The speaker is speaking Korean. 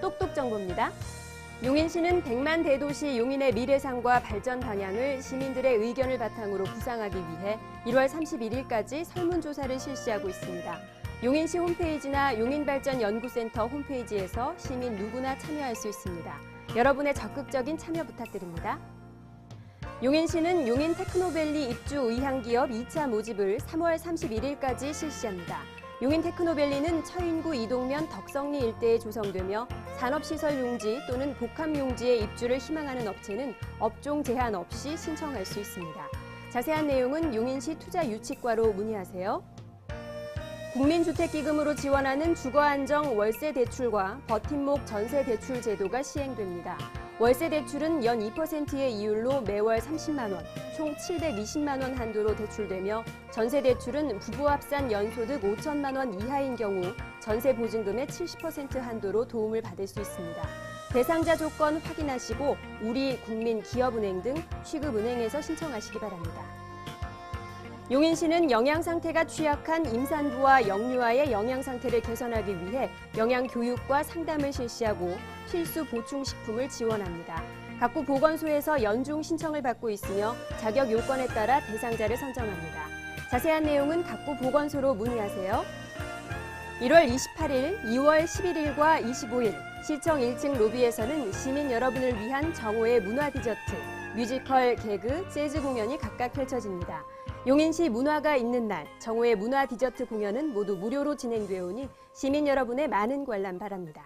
똑똑 정보입니다. 용인시는 100만 대도시 용인의 미래상과 발전 방향을 시민들의 의견을 바탕으로 구상하기 위해 1월 31일까지 설문조사를 실시하고 있습니다. 용인시 홈페이지나 용인발전연구센터 홈페이지에서 시민 누구나 참여할 수 있습니다. 여러분의 적극적인 참여 부탁드립니다. 용인시는 용인 테크노밸리 입주 의향기업 2차 모집을 3월 31일까지 실시합니다. 용인 테크노밸리는 처인구 이동면 덕성리 일대에 조성되며 산업시설 용지 또는 복합 용지에 입주를 희망하는 업체는 업종 제한 없이 신청할 수 있습니다. 자세한 내용은 용인시 투자유치과로 문의하세요. 국민주택기금으로 지원하는 주거안정 월세 대출과 버팀목 전세 대출 제도가 시행됩니다. 월세 대출은 연 2%의 이율로 매월 30만 원, 총 720만 원 한도로 대출되며 전세 대출은 부부 합산 연소득 5천만 원 이하인 경우 전세 보증금의 70% 한도로 도움을 받을 수 있습니다. 대상자 조건 확인하시고 우리 국민 기업은행 등 취급은행에서 신청하시기 바랍니다. 용인시는 영양 상태가 취약한 임산부와 영유아의 영양 상태를 개선하기 위해 영양 교육과 상담을 실시하고 필수 보충 식품을 지원합니다. 각구 보건소에서 연중 신청을 받고 있으며 자격 요건에 따라 대상자를 선정합니다. 자세한 내용은 각구 보건소로 문의하세요. 1월 28일, 2월 11일과 25일 시청 1층 로비에서는 시민 여러분을 위한 정오의 문화 디저트, 뮤지컬, 개그, 재즈 공연이 각각 펼쳐집니다. 용인시 문화가 있는 날 정오의 문화 디저트 공연은 모두 무료로 진행되어 오니 시민 여러분의 많은 관람 바랍니다.